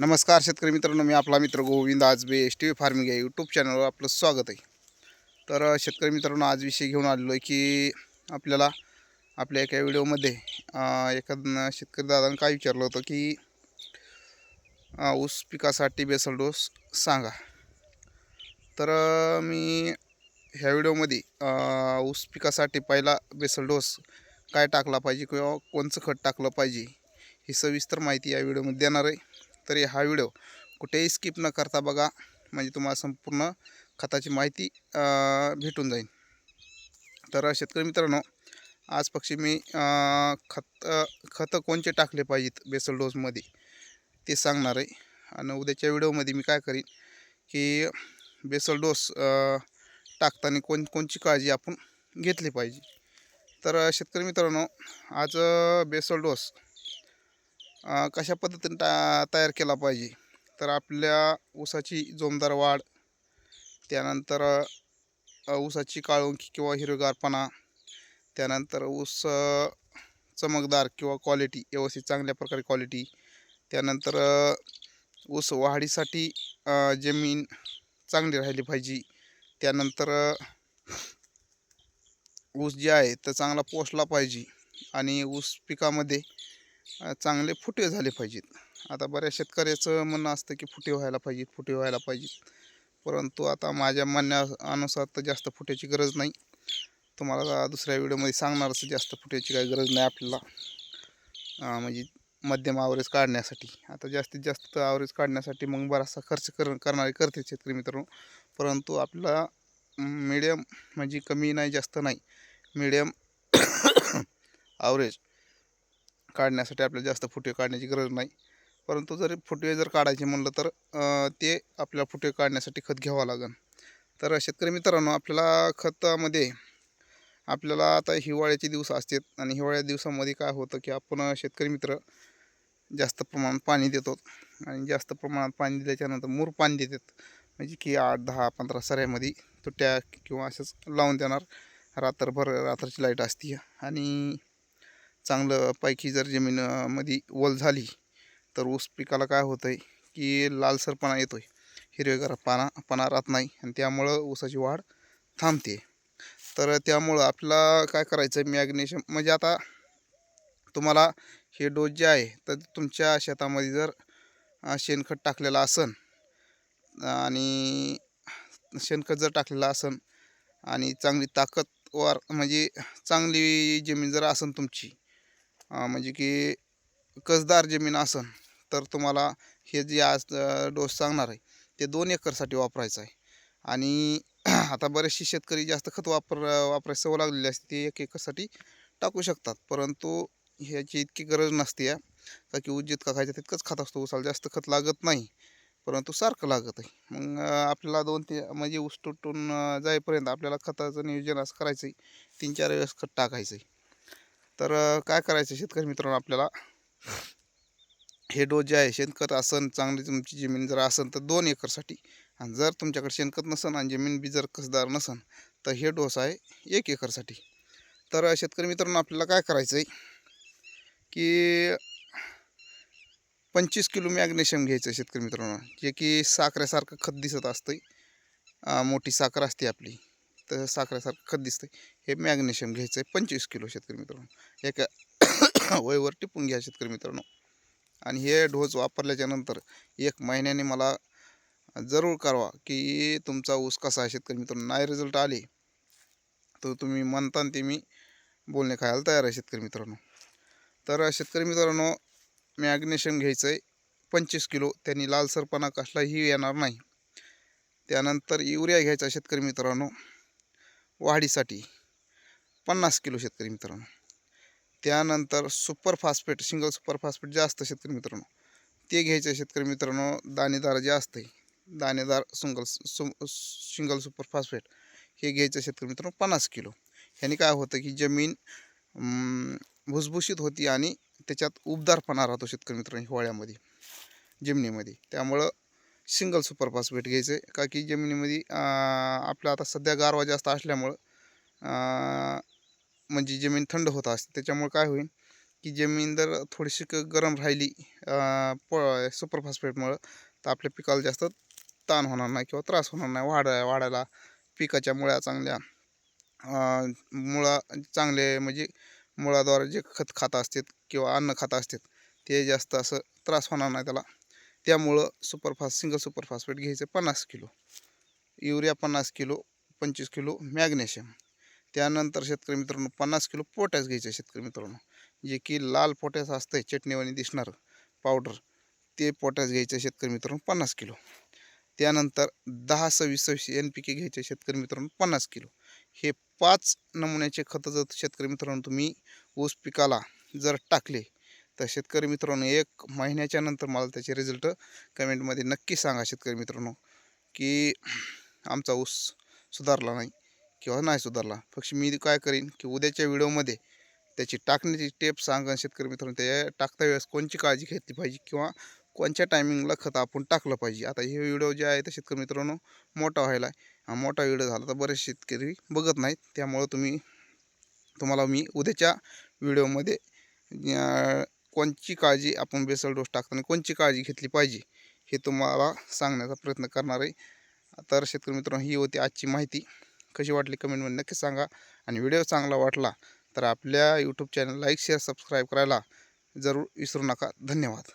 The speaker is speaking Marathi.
नमस्कार शेतकरी मित्रांनो मी आपला मित्र Govind Ajbe S T V farming या यूट्यूब चॅनलवर आपलं स्वागत आहे. तर शेतकरी मित्रांनो आज विषय घेऊन आलेलो आहे की आपल्याला आपल्या एका व्हिडिओमध्ये एखादं शेतकरी दादानं काय विचारलं होतं की ऊस पिकासाठी बेसल डोस सांगा. तर मी ह्या व्हिडिओमध्ये ऊस पिकासाठी पहिला बेसल डोस काय टाकला पाहिजे किंवा कोणचं खत टाकलं पाहिजे ही सविस्तर माहिती या व्हिडिओमध्ये देणार आहे. तरी हा व्हिडिओ कुठेही स्किप न करता बघा. म्हणजे तुम्हाला संपूर्ण खताची माहिती भेटून जाईल. तर शेतकरी मित्रांनो आज पक्षी मी खत खतं कोणते टाकले पाहिजेत बेसल डोसमध्ये ते सांगणार आहे. आणि उद्याच्या व्हिडिओमध्ये मी काय करीन की बेसल डोस टाकताना कोण कोणची काळजी आपण घेतली पाहिजे. तर शेतकरी मित्रांनो आज बेसल डोस कशा पद्धतीने टा तयार केला पाहिजे? तर आपल्या ऊसाची जोमदार वाढ त्यानंतर ऊसाची काळुंकी किंवा हिरवेगारपणा त्यानंतर ऊस चमकदार किंवा क्वालिटी व्यवस्थित चांगल्या प्रकारे क्वालिटी त्यानंतर ऊस वाढीसाठी जमीन चांगली राहिली पाहिजे त्यानंतर ऊस जे आहे तर चांगला पोसला पाहिजे आणि ऊस पिकामध्ये चांगले फुटे झाले पाहिजेत. आता बऱ्याच शेतकऱ्याचं म्हणणं असतं की फुटे व्हायला पाहिजेत फुटे व्हायला पाहिजेत. परंतु आता माझ्या म्हणण्यानुसार तर जास्त फुट्याची गरज नाही. तुम्हाला दुसऱ्या व्हिडिओमध्ये सांगणारच जास्त फुट्याची काही गरज नाही आपल्याला. म्हणजे मध्यम आवरेज काढण्यासाठी. आता जास्तीत जास्त आवरेज काढण्यासाठी मग बराचसा खर्च कर करणारे करते शेतकरी मित्रांनो. परंतु आपला मिडियम म्हणजे कमी नाही जास्त नाही. मिडियम आवरेज काढण्यासाठी आपल्याला जास्त फुटे काढण्याची गरज नाही. परंतु जर फुटवे जर काढायचे म्हणलं तर ते आपल्याला फुटे काढण्यासाठी खत घ्यावं लागेल तर शेतकरी मित्रांनो आपल्याला खतामध्ये आपल्याला आता हिवाळ्याचे दिवस असतात आणि हिवाळ्या दिवसामध्ये काय होतं की आपण शेतकरी मित्र जास्त प्रमाणात पाणी देतो आणि जास्त प्रमाणात पाणी दिल्याच्यानंतर मूर पाणी देतात. म्हणजे की आठ दहा पंधरा सऱ्यामध्ये तुट्या किंवा असंच लावून देणार. रात्रभर रात्रची लाइट असते आणि चांगलं पैकी जर जमीनमध्ये वल झाली तर ऊस पिकाला काय होतं आहे की लालसरपणा येतो आहे हिरवेगार पाना पाना राहत नाही आणि त्यामुळं ऊसाची वाढ थांबते. तर त्यामुळं आपल्याला काय करायचं? आहे मॅग्नेशियम म्हणजे आता तुम्हाला हे डोस जे आहे तर तुमच्या शेतामध्ये जर शेणखत टाकलेलं असन आणि शेणखत जर टाकलेलं असन आणि चांगली ताकदवार म्हणजे चांगली जमीन जर असन तुमची म्हणजे की कसदार जमीन असन तर तुम्हाला हे जे आज डोस सांगणार आहे ते दोन एकरसाठी वापरायचं आहे. आणि आता बरेचसे शेतकरी जास्त खत वापर वापरायची सवय लागलेली असते ते एक एकरसाठी टाकू शकतात. परंतु ह्याची इतकी गरज नसते या. का की ऊस जितका खायचा तितकंच खत असतो. उसाला जास्त खत लागत नाही परंतु सारखं लागत आहे. मग आपल्याला दोन ते म्हणजे ऊस तुटून जाईपर्यंत आपल्याला खताचं नियोजन असं करायचं आहे तीन चार वेळेस खत टाकायचं आहे तर काय करायचं शेतकरी मित्रांनो आपल्याला? हे डोस जे आहे शेणखत असन चांगली तुमची जमीन जर असन तर दोन एकरसाठी. आणि जर तुमच्याकडे शेणखत नसन आणि जमीन बी जर कसदार नसन तर हे डोस आहे एक एकरसाठी. तर शेतकरी मित्रांनो आपल्याला काय करायचं आहे की पंचवीस किलो मॅग्नेशियम घ्यायचं आहे शेतकरी मित्रांनो. जे की साखरेसारखं खत दिसत असतं मोठी साखर असते आपली. तर साखरेसारखं खत दिसतं हे मॅग्नेशियम घ्यायचं आहे पंचवीस किलो शेतकरी मित्रांनो. एका वयवर टिपून घ्या शेतकरी मित्रांनो. आणि हे डोस वापरल्याच्यानंतर एक महिन्याने मला जरूर कळवा की तुमचा ऊस कसा आहे शेतकरी मित्रांनो. नाही रिझल्ट आले तर तुम्ही म्हणता ते मी बोलणे खायला तयार आहे शेतकरी मित्रांनो. तर शेतकरी मित्रांनो मॅग्नेशियम घ्यायचं आहे पंचवीस किलो. त्यांनी लालसरपणा कसलाही येणार नाही. त्यानंतर युरिया घ्यायचा शेतकरी मित्रांनो. वाढीसाठी पन्नास किलो शेतकरी मित्रांनो. त्यानंतर super phosphate single super phosphate जे असतं शेतकरी मित्रांनो ते घ्यायचं शेतकरी मित्रांनो दाणेदार जे असतं दाणेदार सिंगल सु सिंगल सुपर फास्फेट हे घ्यायचं शेतकरी मित्रांनो पन्नास किलो. ह्याने काय होतं की जमीन भुसभुशीत होती आणि त्याच्यात उबदारपणा राहतो शेतकरी मित्रांनो हिवाळ्यामध्ये जमिनीमध्ये. त्यामुळं सिंगल सुपरफास्फेट घ्यायचं आहे. का की जमिनीमध्ये आपलं आता सध्या गारवा जास्त असल्यामुळं म्हणजे जमीन थंड होत असते. त्याच्यामुळे काय होईल की जमीन जर थोडीशी क गरम राहिली प सुपरफास्फेटमुळं तर आपल्या पिकाला जास्त ताण होणार नाही किंवा त्रास होणार नाही. वाढाय वाढायला पिकाच्या मुळ्या चांगल्या मुळा चांगले म्हणजे मुळाद्वारे जे खत खात असतात किंवा अन्न खात असतात ते जास्त असं त्रास होणार नाही त्याला. त्यामुळं सुपरफास्ट सिंगल सुपरफास्फेट घ्यायचं पन्नास किलो. युरिया पन्नास किलो पंचवीस किलो मॅग्नेशियम. त्यानंतर शेतकरी मित्रांनो पन्नास किलो पोटॅश घ्यायचं शेतकरी मित्रांनो. जे की लाल पोटॅश असतंय चटणीवाणी दिसणारं पावडर ते पोटॅश घ्यायचं शेतकरी मित्रांनो पन्नास किलो. त्यानंतर दहा सव्वीस सव्वीस एन पी के घ्यायचे शेतकरी मित्रांनो पन्नास किलो. हे पाच नमुन्याचे खतं जर शेतकरी मित्रांनो तुम्ही ऊस पिकाला जर टाकले तर शेतकरी मित्रांनो एक महिन्याच्या नंतर मला त्याचे रिझल्ट कमेंटमध्ये नक्की सांगा शेतकरी मित्रांनो की आमचा ऊस सुधारला नाही किंवा नाही सुधारला. पक्ष मी काय करीन की उद्याच्या व्हिडिओमध्ये त्याची टाकण्याची टेप सांगा शेतकरी मित्रांनो त्या टाकता वेळेस कोणची काळजी घेतली पाहिजे किंवा कोणत्या टायमिंगला खत आपण टाकलं पाहिजे. आता हे व्हिडिओ जे आहे ते शेतकरी मित्रांनो मोठा व्हायला आहे. हा मोठा व्हिडिओ झाला तर बरेच शेतकरी बघत नाहीत. त्यामुळं तुम्ही तुम्हाला मी उद्याच्या व्हिडिओमध्ये कोणची काळजी आपण बेसल डोस टाकताना कोणची काळजी घेतली पाहिजे हे तुम्हाला सांगण्याचा प्रयत्न करणार आहे. तर शेतकरी मित्रांनो ही होती आजची माहिती. कशी वाटली कमेंटमध्ये नक्की सांगा. आणि व्हिडिओ चांगला वाटला तर आपल्या YouTube channel like share subscribe करायला जरूर विसरू नका. धन्यवाद.